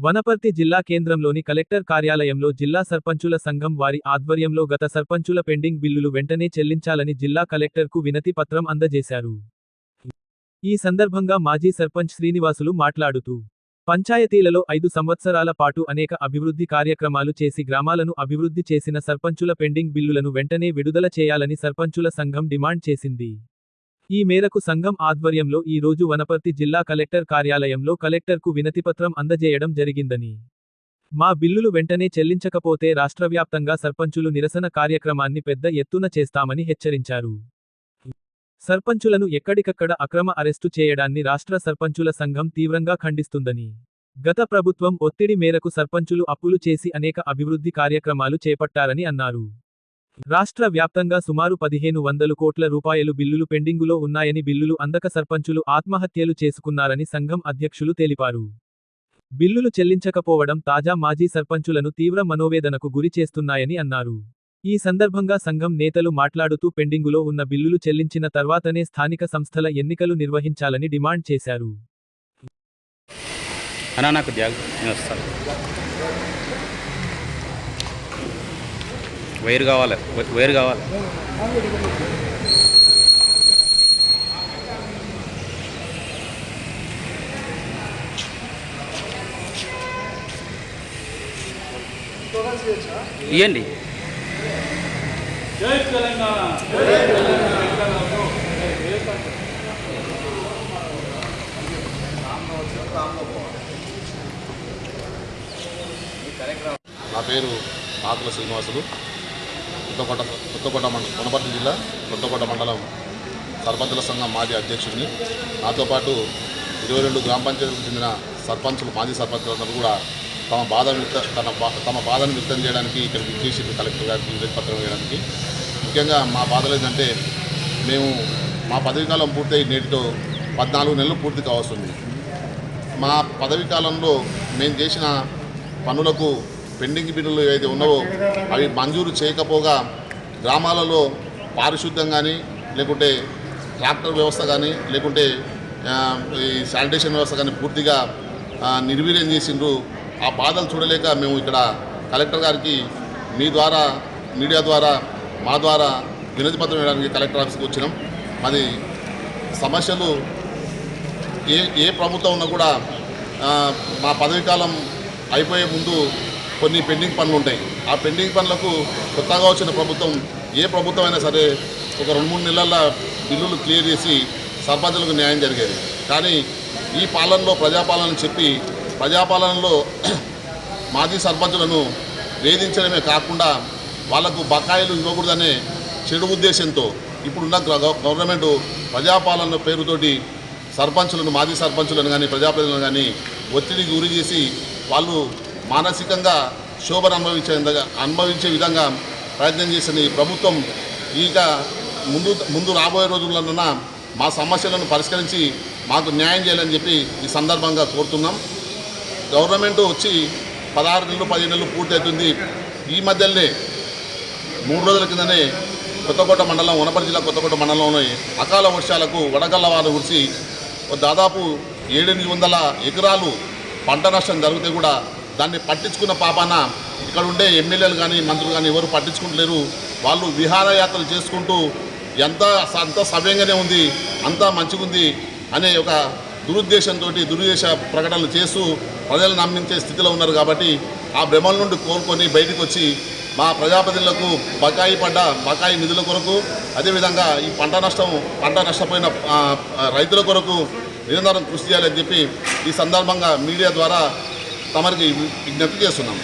వనపర్తి జిల్లా కేంద్రంలోని కలెక్టర్ కార్యాలయంలో జిల్లా సర్పంచుల సంఘం వారి ఆధ్వర్యంలో గత సర్పంచుల పెండింగ్ బిల్లులు వెంటనే చెల్లించాలని జిల్లా కలెక్టర్కు వినతి పత్రం అందజేశారు. ఈ సందర్భంగా మాజీ సర్పంచ్ శ్రీనివాసులు మాట్లాడుతూ పంచాయతీలలో ఐదు సంవత్సరాల పాటు అనేక అభివృద్ధి కార్యక్రమాలు చేసి గ్రామాలను అభివృద్ధి చేసిన సర్పంచుల పెండింగ్ బిల్లులను వెంటనే విడుదల చేయాలని సర్పంచుల సంఘం డిమాండ్ చేసింది. ఈ మేరకు సంఘం ఆధ్వర్యంలో ఈ రోజు వనపర్తి జిల్లా కలెక్టర్ కార్యాలయంలో కలెక్టర్కు వినతిపత్రం అందజేయడం జరిగిందని. మా బిల్లులు వెంటనే చెల్లించకపోతే రాష్ట్రవ్యాప్తంగా సర్పంచులు నిరసన కార్యక్రమాన్ని పెద్ద ఎత్తున చేస్తామని హెచ్చరించారు. సర్పంచులను ఎక్కడికక్కడ అక్రమ అరెస్టు చేయడాన్ని రాష్ట్ర సర్పంచుల సంఘం తీవ్రంగా ఖండిస్తుందని. గత ప్రభుత్వం ఒత్తిడి మేరకు సర్పంచులు అప్పులు చేసి అనేక అభివృద్ధి కార్యక్రమాలు చేపట్టారని అన్నారు. రాష్ట్ర వ్యాప్తంగా సుమారు పదిహేను వందలు కోట్ల రూపాయలు బిల్లులు పెండింగులో ఉన్నాయని బిల్లులు అందక సర్పంచులు ఆత్మహత్యలు చేసుకున్నారని సంఘం అధ్యక్షులు తెలిపారు. బిల్లులు చెల్లించకపోవడం తాజా మాజీ సర్పంచులను తీవ్ర మనోవేదనకు గురి చేస్తున్నాయని అన్నారు. ఈ సందర్భంగా సంఘం నేతలు మాట్లాడుతూ పెండింగులో ఉన్న బిల్లులు చెల్లించిన తర్వాతనే స్థానిక సంస్థల ఎన్నికలు నిర్వహించాలని డిమాండ్ చేశారు. నాకు వైర్ కావాలి వైర్ కావాలి. ఇవ్వండి నా పేరు ఆకుల శ్రీనివాసులు. కొత్తకోట కొత్తకోట మండలం కొనపర్తి జిల్లా కొత్తకోట మండలం సర్పంచుల సంఘం మాజీ అధ్యక్షుడిని. నాతో పాటు ఇరవై రెండు గ్రామ పంచాయతీలకు చెందిన సర్పంచులు మాజీ సర్పంచులందరూ కూడా తమ బాధ వ్యక్త తన బా- తమ బాధను వ్యక్తం చేయడానికి ఇక్కడికి చేసింది కలెక్టర్ గారికి విలేజ్ వేయడానికి. ముఖ్యంగా మా బాధలు ఏంటంటే మేము మా పదవీ కాలం పూర్తయి నేటితో పద్నాలుగు నెలలు పూర్తి కావస్తుంది. మా పదవీ కాలంలో మేము చేసిన పనులకు పెండింగ్ బిల్లులు ఏదైతే ఉన్నావో అవి మంజూరు చేయకపోగా గ్రామాలలో పారిశుద్ధ్యం కానీ లేకుంటే ట్రాక్టర్ వ్యవస్థ కానీ లేకుంటే ఈ శానిటేషన్ వ్యవస్థ కానీ పూర్తిగా నిర్వీర్యం చేసిండ్రు. ఆ బాధలు చూడలేక మేము ఇక్కడ కలెక్టర్ గారికి మీ ద్వారా మీడియా ద్వారా మా ద్వారా వినతి పత్రం వేయడానికి కలెక్టర్ ఆఫీస్కి వచ్చినాం. మరి సమస్యలు ఏ ఏ ప్రభుత్వం ఉన్నా కూడా మా పదవి కాలం అయిపోయే ముందు కొన్ని పెండింగ్ పనులు ఉంటాయి. ఆ పెండింగ్ పనులకు కొత్తగా వచ్చిన ప్రభుత్వం ఏ ప్రభుత్వం అయినా సరే ఒక రెండు మూడు నెలల బిల్లులు క్లియర్ చేసి సర్పంచులకు న్యాయం జరిగేది. కానీ ఈ పాలనలో ప్రజాపాలన చెప్పి ప్రజాపాలనలో మాజీ సర్పంచులను వేధించడమే కాకుండా వాళ్ళకు బకాయిలు ఇవ్వకూడదనే చెడు ఉద్దేశంతో ఇప్పుడున్న గవర్నమెంట్ ప్రజాపాలన పేరుతోటి సర్పంచులను మాజీ సర్పంచులను కానీ ప్రజాప్రతినిధులను కానీ ఒత్తిడికి గురి చేసి వాళ్ళు మానసికంగా శోభను అనుభవించే విధంగా అనుభవించే విధంగా ప్రయత్నం చేసిన ఈ ప్రభుత్వం ఇక ముందు ముందు రాబోయే రోజులలోన మా సమస్యలను పరిష్కరించి మాకు న్యాయం చేయాలని చెప్పి ఈ సందర్భంగా కోరుతున్నాం. గవర్నమెంట్ వచ్చి పదహారు నెలలు పదిహేను నెలలు పూర్తి అవుతుంది ఈ మధ్యలోనే మూడు రోజుల కిందనే కొత్తకోట మండలం వనపర్తి జిల్లా కొత్తకోట మండలంలోని అకాల వర్షాలకు వడగళ్ళ వారు కురిసి ఓ దాదాపు ఏడెనిమిది వందల ఎకరాలు పంట నష్టం జరిగితే కూడా దాన్ని పట్టించుకున్న పాపాన ఇక్కడ ఉండే ఎమ్మెల్యేలు కానీ మంత్రులు కానీ ఎవరు పట్టించుకుంటలేరు. వాళ్ళు విహారయాత్రలు చేసుకుంటూ ఎంత అంత సవ్యంగానే ఉంది అంతా మంచిగుంది అనే ఒక దురుద్దేశంతో దురుద్దేశ ప్రకటనలు చేస్తూ ప్రజలు నమ్మించే స్థితిలో ఉన్నారు కాబట్టి ఆ భ్రమల నుండి కోలుకొని బయటకు వచ్చి మా ప్రజాప్రతినిధులకు బకాయి పడ్డ బకాయి నిధుల కొరకు అదేవిధంగా ఈ పంట నష్టం పంట నష్టపోయిన రైతుల కొరకు నిరంతరం కృషి చేయాలని చెప్పి ఈ సందర్భంగా మీడియా ద్వారా తమరికి విజ్ఞప్తి చేస్తున్నాం.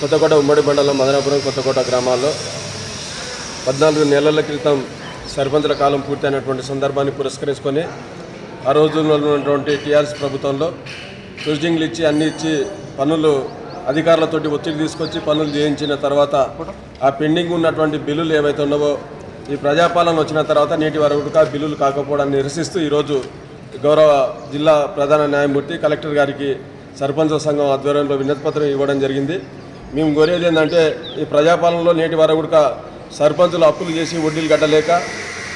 కొత్తకోట ఉమ్మడి మండలం మదనాపురం కొత్తకోట గ్రామాల్లో పద్నాలుగు నెలల క్రితం సర్పంచుల కాలం పూర్తయినటువంటి సందర్భాన్ని పురస్కరించుకొని ఆ రోజుల్లో ఉన్నటువంటి టీఆర్ఎస్ ప్రభుత్వంలో క్రూజింగ్లు ఇచ్చి అన్ని ఇచ్చి పనులు అధికారులతోటి ఒత్తిడి తీసుకొచ్చి పనులు చేయించిన తర్వాత ఆ పెండింగ్ ఉన్నటువంటి బిల్లులు ఏవైతే ఉన్నావో ఈ ప్రజాపాలన వచ్చిన తర్వాత నేటి వరకు బిల్లులు కాకపోవడాన్ని నిరసిస్తూ ఈరోజు గౌరవ జిల్లా ప్రధాన న్యాయమూర్తి కలెక్టర్ గారికి సర్పంచ్ సంఘం ఆధ్వర్యంలో వినతిపత్రం ఇవ్వడం జరిగింది. మేము కోరేది ఏంటంటే ఈ ప్రజాపాలనలో నేటి వరకు కూడా సర్పంచులు అప్పులు చేసి వడ్డీలు కట్టలేక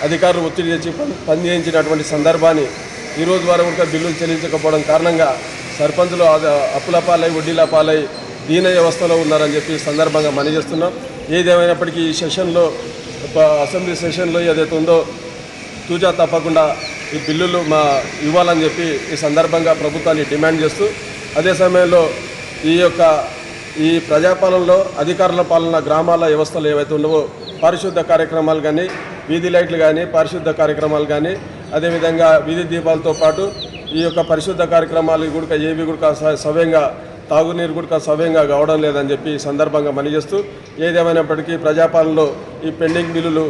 అధికారులు ఒత్తిడి చేసి పని చేయించినటువంటి సందర్భాన్ని ఈరోజు వరకు కూడా బిల్లులు చెల్లించకపోవడం కారణంగా సర్పంచులు అప్పుల పాలై వడ్డీల పాలై దీన వ్యవస్థలో ఉన్నారని చెప్పి సందర్భంగా మనజేస్తున్నాం ఏదేమైనప్పటికీ ఈ సెషన్లో ఒక అసెంబ్లీ సెషన్లో ఏదైతే ఉందో తూచా తప్పకుండా ఈ బిల్లులు మా ఇవ్వాలని చెప్పి ఈ సందర్భంగా ప్రభుత్వాన్ని డిమాండ్ చేస్తూ అదే సమయంలో ఈ యొక్క ఈ ప్రజాపాలనలో అధికారుల పాలన గ్రామాల వ్యవస్థలు ఏవైతే ఉన్నావో పారిశుద్ధ కార్యక్రమాలు కానీ వీధి లైట్లు కానీ పారిశుద్ధ కార్యక్రమాలు కానీ అదేవిధంగా వీధి దీపాలతో పాటు ఈ యొక్క పరిశుద్ధ కార్యక్రమాలు కూడా ఏవి కూడా సవ్యంగా తాగునీరు కూడా సవ్యంగా కావడం లేదని చెప్పి ఈ సందర్భంగా మనజేస్తూ ఏదేమైనప్పటికీ ప్రజాపాలనలో ఈ పెండింగ్ బిల్లులు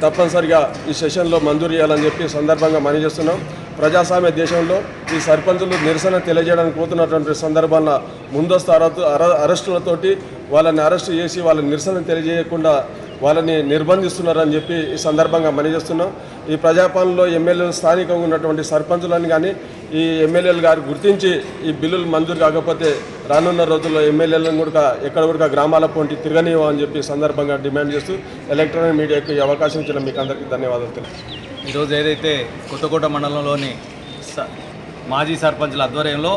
తప్పనిసరిగా ఈ సెషన్లో మంజూరు చేయాలని చెప్పి సందర్భంగా సందర్భంగా మనజేస్తున్నాం ప్రజాస్వామ్య దేశంలో ఈ సర్పంచులు నిరసన తెలియజేయడానికి పోతున్నటువంటి సందర్భాల్లో ముందస్తు అరెస్టు అర- అరెస్టులతోటి వాళ్ళని అరెస్టు చేసి వాళ్ళ నిరసన తెలియజేయకుండా వాళ్ళని నిర్బంధిస్తున్నారని చెప్పి ఈ సందర్భంగా మనజేస్తున్నాం ఈ ప్రజాపాలనలో ఎమ్మెల్యేలు స్థానికంగా ఉన్నటువంటి సర్పంచులను కానీ ఈ ఎమ్మెల్యేలు గారు గుర్తించి ఈ బిల్లులు మంజూరు కాకపోతే రానున్న రోజుల్లో ఎమ్మెల్యేలను కూడా ఎక్కడ కూడా గ్రామాల పోటీ తిరగనివ్వ అని చెప్పి సందర్భంగా డిమాండ్ చేస్తూ ఎలక్ట్రానిక్ మీడియాకు ఈ అవకాశం ఇచ్చిన మీకు అందరికీ ధన్యవాదాలు తెలుసు ఈరోజు ఏదైతే కొత్తకోట మండలంలోని స- మాజీ సర్పంచుల ఆధ్వర్యంలో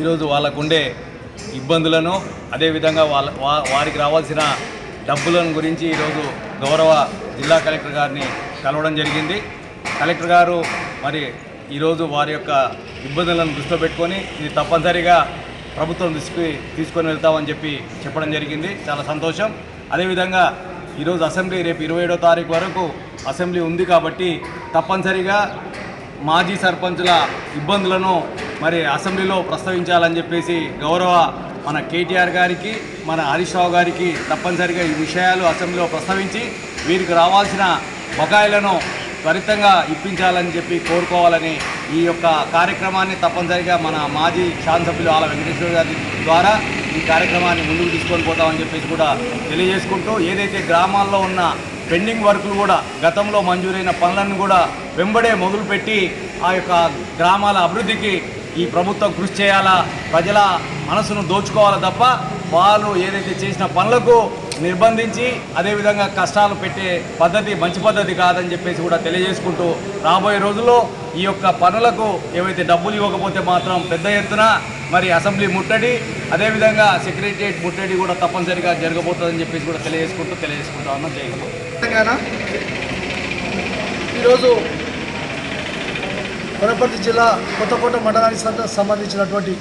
ఈరోజు వాళ్ళకుండే ఇబ్బందులను అదేవిధంగా వాళ్ళ వారికి రావాల్సిన డబ్బులను గురించి ఈరోజు గౌరవ జిల్లా కలెక్టర్ గారిని కలవడం జరిగింది. కలెక్టర్ గారు మరి ఈరోజు వారి యొక్క ఇబ్బందులను దృష్టిలో పెట్టుకొని ఇది తప్పనిసరిగా ప్రభుత్వం దృష్టికి తీసుకొని వెళ్తామని చెప్పి చెప్పడం జరిగింది. చాలా సంతోషం. అదేవిధంగా ఈరోజు అసెంబ్లీ రేపు ఇరవై ఏడో తారీఖు వరకు అసెంబ్లీ ఉంది కాబట్టి తప్పనిసరిగా మాజీ సర్పంచుల ఇబ్బందులను మరి అసెంబ్లీలో ప్రస్తావించాలని చెప్పేసి గౌరవ మన కేటీఆర్ గారికి మన హరీష్ రావు గారికి తప్పనిసరిగా ఈ విషయాలు అసెంబ్లీలో ప్రస్తావించి వీరికి రావాల్సిన బకాయిలను త్వరితంగా ఇప్పించాలని చెప్పి కోరుకోవాలని ఈ యొక్క కార్యక్రమాన్ని తప్పనిసరిగా మన మాజీ శాసనసభ్యులు ఆల వెంకటేశ్వర గారి ద్వారా ఈ కార్యక్రమాన్ని ముందుకు తీసుకొని పోతామని చెప్పేసి కూడా తెలియజేసుకుంటూ ఏదైతే గ్రామాల్లో ఉన్న పెండింగ్ వర్కులు కూడా గతంలో మంజూరైన పనులను కూడా వెంబడే మొదలుపెట్టి ఆ యొక్క గ్రామాల అభివృద్ధికి ఈ ప్రభుత్వం కృషి చేయాలా? ప్రజల మనసును దోచుకోవాలా తప్ప వాళ్ళు ఏదైతే చేసిన పనులకు నిర్బంధించి అదేవిధంగా కష్టాలు పెట్టే పద్ధతి మంచి పద్ధతి కాదని చెప్పేసి కూడా తెలియజేసుకుంటూ రాబోయే రోజుల్లో ఈ యొక్క పనులకు ఏవైతే డబ్బులు ఇవ్వకపోతే మాత్రం పెద్ద ఎత్తున మరి అసెంబ్లీ ముట్టడి అదేవిధంగా సెక్రటరియట్ ముట్టడి కూడా తప్పనిసరిగా జరగబోతుందని చెప్పేసి కూడా తెలియజేసుకుంటూ తెలియజేసుకుంటా ఉన్నాం. జై తెలంగాణ. ఈరోజు వనపర్తి జిల్లా కొత్తకోట మండలానికి సంబంధించినటువంటి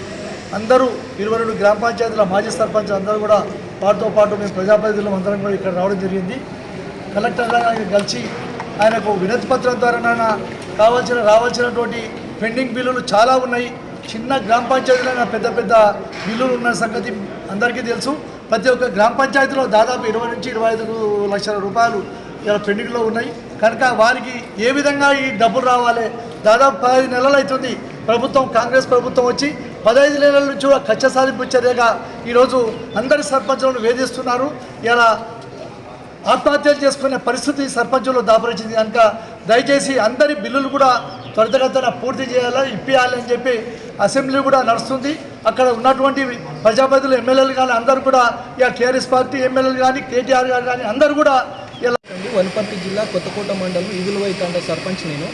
అందరూ ఇరవై రెండు గ్రామ పంచాయతీల మాజీ సర్పంచ్ అందరూ కూడా వారితో పాటు మేము ప్రజాప్రతినిధులు అందరం కూడా ఇక్కడ రావడం జరిగింది. కలెక్టర్ గారిని కలిసి ఆయనకు వినతి పత్రం ద్వారా కావాల్సిన రావాల్సినటువంటి పెండింగ్ బిల్లులు చాలా ఉన్నాయి. చిన్న గ్రామ పంచాయతీలైన పెద్ద పెద్ద బిల్లులు ఉన్న సంగతి అందరికీ తెలుసు. ప్రతి ఒక్క గ్రామ పంచాయతీలో దాదాపు ఇరవై నుంచి ఇరవై ఐదు లక్షల రూపాయలు ఇలా పెండింగ్లో ఉన్నాయి. కనుక వారికి ఏ విధంగా ఈ డబ్బులు రావాలి దాదాపు పదహైదు నెలలు అవుతుంది. ప్రభుత్వం కాంగ్రెస్ ప్రభుత్వం వచ్చి పదహైదు నెలల నుంచి కూడా కచ్చ సాధింపు చర్యగా ఈరోజు అందరి సర్పంచులను వేధిస్తున్నారు. ఇలా ఆత్మహత్యలు చేసుకునే పరిస్థితి సర్పంచులు దాపరించింది. కనుక దయచేసి అందరి బిల్లులు కూడా త్వరితగతన పూర్తి చేయాలని ఇప్పియాలని చెప్పి అసెంబ్లీ కూడా నడుస్తుంది. అక్కడ ఉన్నటువంటి ప్రజాప్రతినిధులు ఎమ్మెల్యేలు కానీ అందరూ కూడా ఇక టీఆర్ఎస్ పార్టీ ఎమ్మెల్యేలు కానీ కేటీఆర్ గారు కానీ అందరూ కూడా ఇలా వనపర్తి జిల్లా కొత్తకోట మండలం ఈగులవై తండ సర్పంచ్ నేను.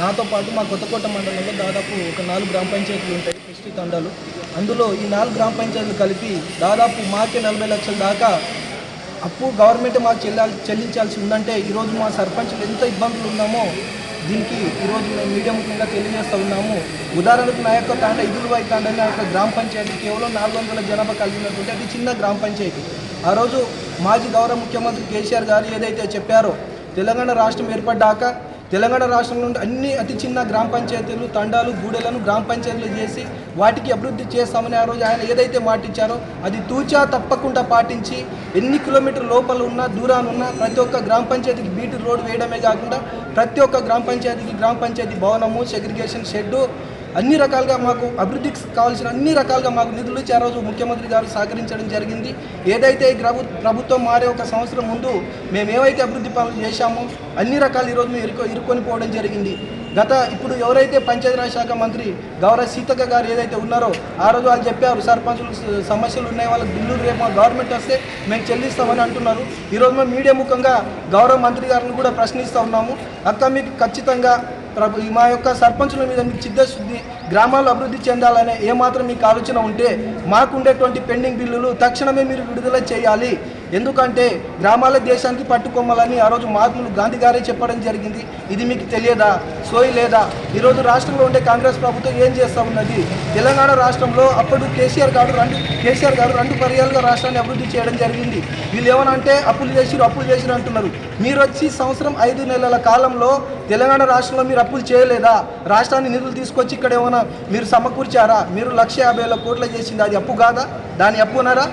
నాతో పాటు మా కొత్తకోట మండలంలో దాదాపు ఒక నాలుగు గ్రామ పంచాయతీలు ఉంటాయి ఎస్టీ తండాలు. అందులో ఈ నాలుగు గ్రామ పంచాయతీలు కలిపి దాదాపు మాకే నలభై లక్షల దాకా అప్పు గవర్నమెంట్ మాకు చెల్లాలి చెల్లించాల్సి ఉందంటే ఈరోజు మా సర్పంచ్లు ఎంత ఇబ్బందులు ఉన్నామో దీనికి ఈరోజు మేము మీడియా ముఖ్యంగా తెలియజేస్తూ ఉన్నాము. ఉదాహరణకు నా యొక్క తాండ ఇదులువై తాండ నా యొక్క గ్రామ పంచాయతీ కేవలం నాలుగు వందల జనాభా కలిగినటువంటి అది చిన్న గ్రామ పంచాయతీ. ఆ రోజు మాజీ గౌరవ ముఖ్యమంత్రి కేసీఆర్ గారు ఏదైతే చెప్పారో తెలంగాణ రాష్ట్రం ఏర్పడ్డాక తెలంగాణ రాష్ట్రంలో నుండి అన్ని అతి చిన్న గ్రామ పంచాయతీలు తండాలు గూడెలను గ్రామ పంచాయతీలు చేసి వాటికి అభివృద్ధి చేస్తామని ఆ రోజు ఆయన ఏదైతే మాటించారో అది తూచా తప్పకుండా పాటించి ఎన్ని కిలోమీటర్ లోపల ఉన్న దూరాన్ని ఉన్న ప్రతి ఒక్క గ్రామ పంచాయతీకి బీటీ రోడ్ వేయడమే కాకుండా ప్రతి ఒక్క గ్రామ పంచాయతీకి గ్రామ పంచాయతీ భవనము సెగ్రిగేషన్ షెడ్డు అన్ని రకాలుగా మాకు అభివృద్ధికి కావాల్సిన అన్ని రకాలుగా మాకు నిధులు ఇచ్చి ఆ రోజు ముఖ్యమంత్రి గారు సహకరించడం జరిగింది. ఏదైతే ప్రభు ప్రభుత్వం మారే ఒక సంవత్సరం ముందు మేము ఏవైతే అభివృద్ధి పనులు చేశామో అన్ని రకాలు ఈరోజు మేము ఇరుకు ఇరుక్కొని పోవడం జరిగింది. గత ఇప్పుడు ఎవరైతే పంచాయతీరాజ్ శాఖ మంత్రి గౌరవ సీతక్క గారు ఏదైతే ఉన్నారో ఆ రోజు వాళ్ళు చెప్పారు సర్పంచులు సమస్యలు ఉన్నాయి వాళ్ళకి బిల్లులు రేపు మా గవర్నమెంట్ వస్తే మేము చెల్లిస్తామని అంటున్నారు. ఈరోజు మేము మీడియా ముఖంగా గౌరవ మంత్రి గారిని కూడా ప్రశ్నిస్తూ ఉన్నాము. అక్క మీకు ఖచ్చితంగా మా యొక్క సర్పంచుల మీద మీకు చిత్తశుద్ధి గ్రామాలు అభివృద్ధి చెందాలనే ఏమాత్రం మీకు ఆలోచన ఉంటే మాకుండేటువంటి పెండింగ్ బిల్లులు తక్షణమే మీరు విడుదల చేయాలి. ఎందుకంటే గ్రామాల దేశానికి పట్టుకోమ్మలని ఆ రోజు మహాత్ములు గాంధీ గారే చెప్పడం జరిగింది. ఇది మీకు తెలియదా? సోయి లేదా? ఈరోజు రాష్ట్రంలో ఉండే కాంగ్రెస్ ప్రభుత్వం ఏం చేస్తూ ఉన్నది? తెలంగాణ రాష్ట్రంలో అప్పుడు కేసీఆర్ గారు రెండు కేసీఆర్ గారు రెండు పర్యాలుగా రాష్ట్రాన్ని అభివృద్ధి చేయడం జరిగింది. వీళ్ళు ఏమనంటే అప్పులు చేసిరు అప్పులు చేసిరు అంటున్నారు. మీరు వచ్చి సంవత్సరం ఐదు నెలల కాలంలో తెలంగాణ రాష్ట్రంలో మీరు అప్పులు చేయలేదా? రాష్ట్రాన్ని నిధులు తీసుకొచ్చి ఇక్కడ ఏమైనా మీరు సమకూర్చారా? మీరు లక్ష యాభై వేల కోట్లు చేసింది అది అప్పు కాదా? దాని అప్పునరా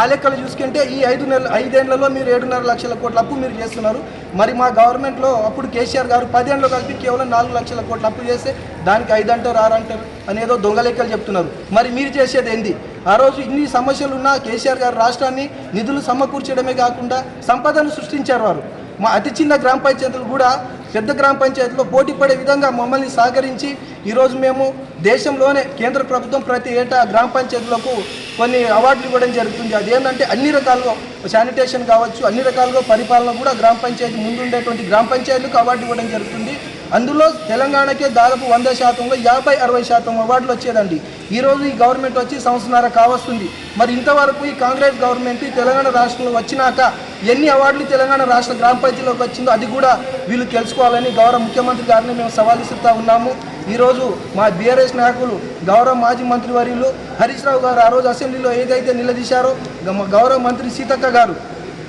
ఆ లెక్కలు చూసుకుంటే ఈ ఐదు నెలలు ఐదేళ్ళలో మీరు ఏడున్నర లక్షల కోట్ల అప్పు మీరు చేస్తున్నారు. మరి మా గవర్నమెంట్లో అప్పుడు కేసీఆర్ గారు పదేళ్ళు కలిపి కేవలం నాలుగు లక్షల కోట్ల అప్పు చేస్తే దానికి ఐదు అంటారు ఆరు అంటారు అనేదో దొంగ లెక్కలు చెప్తున్నారు. మరి మీరు చేసేది ఏంది? ఆ రోజు ఇన్ని సమస్యలు ఉన్నా కేసీఆర్ గారు రాష్ట్రాన్ని నిధులు సమకూర్చడమే కాకుండా సంపదను సృష్టించారు వారు. మా అతి చిన్న గ్రామ పంచాయతీలు కూడా పెద్ద గ్రామ పంచాయతీలో పోటీ పడే విధంగా మమ్మల్ని సహకరించి ఈరోజు మేము దేశంలోనే కేంద్ర ప్రభుత్వం ప్రతి ఏటా గ్రామ పంచాయతీలకు కొన్ని అవార్డులు ఇవ్వడం జరుగుతుంది. అది ఏంటంటే అన్ని రకాలుగా శానిటేషన్ కావచ్చు అన్ని రకాలుగా పరిపాలన కూడా గ్రామ పంచాయతీ ముందుండేటువంటి గ్రామ పంచాయతీలకు అవార్డు ఇవ్వడం జరుగుతుంది. అందులో తెలంగాణకే దాదాపు వంద శాతంలో యాభై అరవై శాతం అవార్డులు వచ్చేదండి. ఈరోజు ఈ గవర్నమెంట్ వచ్చి సంవత్సరాల కావస్తుంది. మరి ఇంతవరకు ఈ కాంగ్రెస్ గవర్నమెంట్ ఈ తెలంగాణ రాష్ట్రంలో వచ్చినాక ఎన్ని అవార్డులు తెలంగాణ రాష్ట్ర గ్రామ పంచాయతీలోకి వచ్చిందో అది కూడా వీళ్ళు తెలుసుకోవాలని గౌరవ ముఖ్యమంత్రి గారిని మేము సవాల్ ఇస్తూ ఉన్నాము. ఈరోజు మా బీఆర్ఎస్ నాయకులు గౌరవ మాజీ మంత్రి వర్యులు హరీష్ రావు గారు ఆ రోజు అసెంబ్లీలో ఏదైతే నిలదీశారో గౌరవ మంత్రి సీతక్క గారు.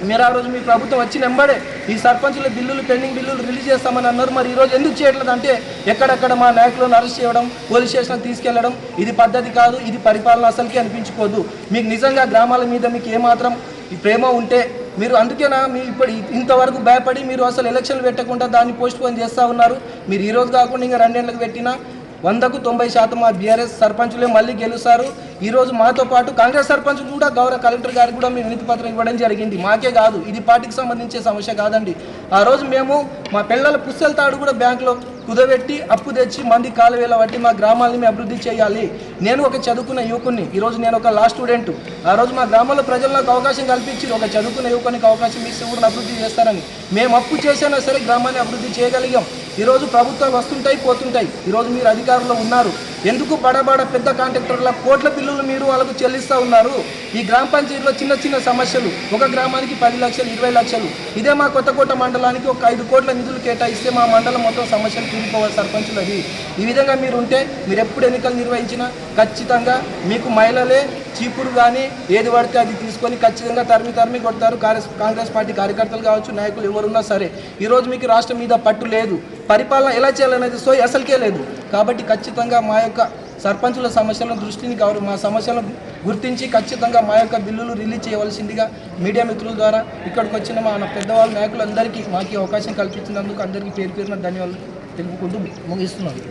మీరు ఆ రోజు మీ ప్రభుత్వం వచ్చిన వెంబడే ఈ సర్పంచుల బిల్లులు పెండింగ్ బిల్లులు రిలీజ్ చేస్తామని అన్నారు. మరి ఈరోజు ఎందుకు చేయట్లేదు? అంటే ఎక్కడెక్కడ మా నాయకులను అరెస్ట్ చేయడం పోలీస్ స్టేషన్కి తీసుకెళ్ళడం ఇది పద్ధతి కాదు ఇది పరిపాలన అసలుకి అనిపించుకోదు మీకు నిజంగా గ్రామాల మీద మీకు ఏమాత్రం ప్రేమ ఉంటే మీరు అందుకేనా మీ ఇప్పుడు ఇంతవరకు భయపడి మీరు అసలు ఎలక్షన్లు పెట్టకుండా దాన్ని పోస్ట్ పోన్ చేస్తూ ఉన్నారు. మీరు ఈరోజు కాకుండా ఇంకా రెండేళ్ళకి పెట్టినా వందకు తొంభై శాతం మా బీఆర్ఎస్ సర్పంచులే మళ్ళీ గెలుస్తారు. ఈరోజు మాతో పాటు కాంగ్రెస్ సర్పంచ్ కూడా గౌరవ కలెక్టర్ గారికి కూడా మేము వినతి పత్రం ఇవ్వడం జరిగింది. మాకే కాదు ఇది పార్టీకి సంబంధించే సమస్య కాదండి. ఆ రోజు మేము మా పిల్లల పుస్తల తాడు కూడా బ్యాంకులో కుదబెట్టి అప్పు తెచ్చి మంది కాలువేల బట్టి మా గ్రామాలని మేము అభివృద్ధి చేయాలి. నేను ఒక చదువుకున్న యువకుని ఈరోజు నేను ఒక లా స్టూడెంట్ ఆ రోజు మా గ్రామంలో ప్రజలకు అవకాశం కల్పించి ఒక చదువుకున్న యువకునికి అవకాశం ఇస్తే ఊరిని అభివృద్ధి చేస్తారని. మేము అప్పు చేసినా సరే గ్రామాన్ని అభివృద్ధి చేయగలిగాం. ఈరోజు ప్రభుత్వాలు వస్తుంటాయి పోతుంటాయి. ఈరోజు మీరు అధికారంలో ఉన్నారు. ఎందుకు బడబడ పెద్ద కాంట్రాక్టర్ల కోట్ల బిల్లులు మీరు వాళ్ళకు చెల్లిస్తూ ఉన్నారు? ఈ గ్రామ పంచాయతీలో చిన్న చిన్న సమస్యలు ఒక గ్రామానికి పది లక్షలు ఇరవై లక్షలు. ఇదే మా కొత్తకోట మండలానికి ఒక ఐదు కోట్ల నిధులు కేటాయిస్తే మా మండలం మొత్తం సమస్యలు తీరిపోవాలి సర్పంచులు అది ఈ విధంగా మీరు ఉంటే మీరు ఎప్పుడు ఎన్నికలు నిర్వహించినా ఖచ్చితంగా మీకు మహిళలే చీపురు కానీ ఏది పడితే అది తీసుకొని ఖచ్చితంగా తరిమి తరిమి కొడతారు. కాంగ్రెస్ కాంగ్రెస్ పార్టీ కార్యకర్తలు కావచ్చు నాయకులు ఎవరున్నా సరే. ఈరోజు మీకు రాష్ట్రం మీద పట్టు లేదు. పరిపాలన ఎలా చేయాలనేది సో అసలుకే లేదు. కాబట్టి ఖచ్చితంగా మా యొక్క సర్పంచుల సమస్యలను దృష్టిని గౌరవ మా సమస్యలను గుర్తించి ఖచ్చితంగా మా యొక్క బిల్లులు రిలీజ్ చేయవలసిందిగా మీడియా మిత్రుల ద్వారా ఇక్కడికి వచ్చిన మా పెద్దవాళ్ళ నాయకులందరికీ మాకు అవకాశం కల్పించినందుకు అందరికీ పేరు పేరున ధన్యవాదాలు తెలుపుకుంటూ ముగిస్తున్నాను.